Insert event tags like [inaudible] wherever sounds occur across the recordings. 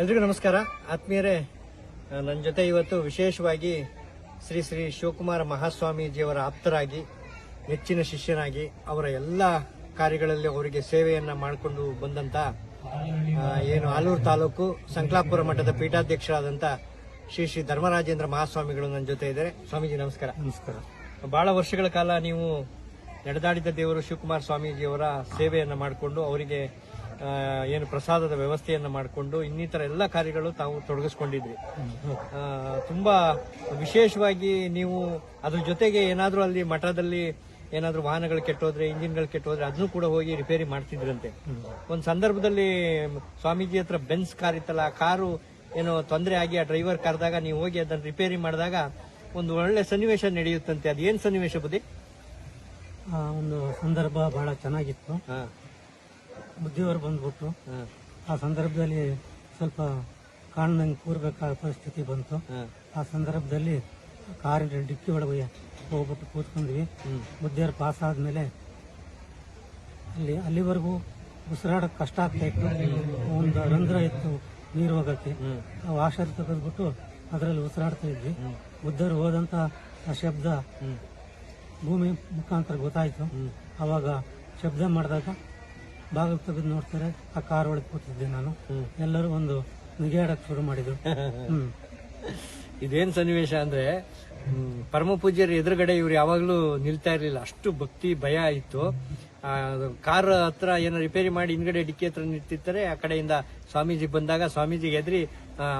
ಎಲ್ರಿಗೂ ನಮಸ್ಕಾರ. ಆತ್ಮೀಯರೇ ನನ್ನ ಜೊತೆ ಇವತ್ತು ವಿಶೇಷವಾಗಿ ಶ್ರೀ ಶ್ರೀ ಶಿವಕುಮಾರ ಮಹಾಸ್ವಾಮೀಜಿಯವರ ಆಪ್ತರಾಗಿ ನೆಚ್ಚಿನ ಶಿಷ್ಯನಾಗಿ ಅವರ ಎಲ್ಲ ಕಾರ್ಯಗಳಲ್ಲಿ ಅವರಿಗೆ ಸೇವೆಯನ್ನು ಮಾಡಿಕೊಂಡು ಬಂದಂತ ಏನು ಆಲೂರು ತಾಲೂಕು ಸಂಕ್ಲಾಪುರ ಮಠದ ಪೀಠಾಧ್ಯಕ್ಷರಾದಂಥ ಶ್ರೀ ಶ್ರೀ ಧರ್ಮರಾಜೇಂದ್ರ ಮಹಾಸ್ವಾಮಿಗಳು ನನ್ನ ಜೊತೆ ಇದ್ದಾರೆ. ಸ್ವಾಮೀಜಿ ನಮಸ್ಕಾರ. ನಮಸ್ಕಾರ. ಬಹಳ ವರ್ಷಗಳ ಕಾಲ ನೀವು ನಡೆದಾಡಿದ ದೇವರು ಶಿವಕುಮಾರ ಸ್ವಾಮೀಜಿಯವರ ಸೇವೆಯನ್ನು ಮಾಡಿಕೊಂಡು ಅವರಿಗೆ ಏನು ಪ್ರಸಾದದ ವ್ಯವಸ್ಥೆಯನ್ನು ಮಾಡಿಕೊಂಡು ಇನ್ನಿತರ ಎಲ್ಲ ಕಾರ್ಯಗಳು ತಾವು ತೊಡಗಿಸ್ಕೊಂಡಿದ್ವಿ. ತುಂಬ ವಿಶೇಷವಾಗಿ ನೀವು ಅದ್ರ ಜೊತೆಗೆ ಏನಾದರೂ ಅಲ್ಲಿ ಮಠದಲ್ಲಿ ಏನಾದರೂ ವಾಹನಗಳು ಕೆಟ್ಟೋದ್ರೆ ಇಂಜಿನ್ಗಳು ಕೆಟ್ಟೋದ್ರೆ ಅದನ್ನು ಕೂಡ ಹೋಗಿ ರಿಪೇರಿ ಮಾಡ್ತಿದ್ರಂತೆ. ಒಂದು ಸಂದರ್ಭದಲ್ಲಿ ಸ್ವಾಮೀಜಿ ಹತ್ರ ಬೆನ್ಸ್ ಕಾರ್ ಇತ್ತಲ್ಲ ಆ ಕಾರು ಏನೋ ತೊಂದರೆ ಆಗಿ ಆ ಡ್ರೈವರ್ ಕರೆದಾಗ ನೀವು ಹೋಗಿ ಅದನ್ನು ರಿಪೇರಿ ಮಾಡಿದಾಗ ಒಂದು ಒಳ್ಳೆ ಸನ್ನಿವೇಶ ನಡೆಯುತ್ತಂತೆ. ಅದೇನು ಸನ್ನಿವೇಶ ಬುದ್ಧಿ? ಒಂದು ಸಂದರ್ಭ ಬಹಳ ಚೆನ್ನಾಗಿತ್ತು. ಹಾ, ಬುದ್ಧಿಯವರು ಬಂದ್ಬಿಟ್ಟು ಆ ಸಂದರ್ಭದಲ್ಲಿ ಸ್ವಲ್ಪ ಕಾಣ್ದಂಗೆ ಕೂರ್ಬೇಕಾದ ಪರಿಸ್ಥಿತಿ ಬಂತು. ಆ ಸಂದರ್ಭದಲ್ಲಿ ಕಾರಿನ ಡಿಕ್ಕಿ ಒಳಗೆ ಹೋಗ್ಬಿಟ್ಟು ಕೂತ್ಕೊಂಡ್ವಿ. ಬುದ್ಧಿಯವರು ಪಾಸ್ ಆದ್ಮೇಲೆ ಅಲ್ಲಿ ಅಲ್ಲಿವರೆಗೂ ಉಸಿರಾಡೋಕೆ ಕಷ್ಟ ಆಗ್ತಾ ಇತ್ತು. ಒಂದು ರಂಧ್ರ ಇತ್ತು ನೀರು ಹೋಗಕ್ಕೆ. ನಾವು ಆ ವಾಷರ್ ತೆಗೆದ್ಬಿಟ್ಟು ಅದರಲ್ಲಿ ಉಸಿರಾಡ್ತಾ ಇದ್ವಿ. ಬುದ್ಧರು ಹೋದಂತ ಆ ಶಬ್ದ ಭೂಮಿ ಮುಖಾಂತರ ಗೊತ್ತಾಯ್ತು. ಅವಾಗ ಶಬ್ದ ಮಾಡಿದಾಗ ಬಾಗಿಲು ತೆಗೆದು ನೋಡ್ತಾರೆ ಆ ಕಾರ್ ಒಳಗೆ ಕೂತಿದ್ದೆ ನಾನು. ಎಲ್ಲರೂ ಒಂದು ನಿಗೆಯಾಡಕ್ ಶುರು ಮಾಡಿದ್ರು. [laughs] ಹ್ಮ್. ಇದೇನ್ ಸನ್ನಿವೇಶ ಅಂದ್ರೆ ಪರಮ ಪೂಜ್ಯರ ಎದುರುಗಡೆ ಇವ್ರು ಯಾವಾಗ್ಲೂ ನಿಲ್ತಾ ಇರ್ಲಿಲ್ಲ. ಅಷ್ಟು ಭಕ್ತಿ ಭಯ ಇತ್ತು. ಕಾರ್ ಹತ್ರ ಏನೋ ರಿಪೇರಿ ಮಾಡಿ ಹಿಂದ್ಗಡೆ ಡಿಕ್ಕಿ ಹತ್ರ ನಿಂತಿರ್ತಾರೆ, ಆ ಕಡೆಯಿಂದ ಸ್ವಾಮೀಜಿ ಬಂದಾಗ ಸ್ವಾಮೀಜಿಗೆ ಎದ್ರಿ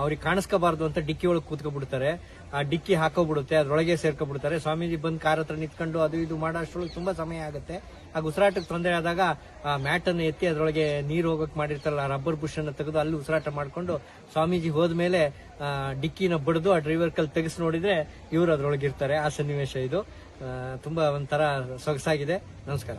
ಅವ್ರಿಗೆ ಕಾಣಿಸ್ಕೋಬಾರ್ದು ಅಂತ ಡಿಕ್ಕಿ ಒಳಗೆ ಕೂತ್ಕೊಬಿಡ್ತಾರೆ. ಆ ಡಿಕ್ಕಿ ಹಾಕೋಬಿಡುತ್ತೆ ಅದ್ರೊಳಗೆ ಸೇರ್ಕೊಬಿಡ್ತಾರೆ. ಸ್ವಾಮೀಜಿ ಬಂದು ಕಾರ್ ಹತ್ರ ನಿಂತ್ಕೊಂಡು ಅದು ಇದು ಮಾಡೋ ತುಂಬಾ ಸಮಯ ಆಗುತ್ತೆ. ಆಗ ಉಸಿರಾಟಕ್ಕೆ ತೊಂದರೆ ಆದಾಗ, ಆ ಮ್ಯಾಟ್ ಅನ್ನು ಎತ್ತಿ ಅದರೊಳಗೆ ನೀರು ಹೋಗಕ್ ಮಾಡಿರ್ತಾರಲ್ಲ ರಬ್ಬರ್ ಬುಷ್ ಅನ್ನು ತೆಗೆದು ಅಲ್ಲಿ ಉಸಿರಾಟ ಮಾಡ್ಕೊಂಡು ಸ್ವಾಮೀಜಿ ಹೋದ್ಮೇಲೆ ಡಿಕ್ಕಿನ ಬಡಿದು ಆ ಡ್ರೈವರ್ ಕಲ್ ತೆಗೆಸಿ ನೋಡಿದ್ರೆ ಇವರು ಅದ್ರೊಳಗೆ ಇರ್ತಾರೆ ಆ ಸನ್ನಿವೇಶ ಇದು. ತುಂಬಾ ಒಂಥರ ಸೊಗಸಾಗಿದೆ. ನಮಸ್ಕಾರ.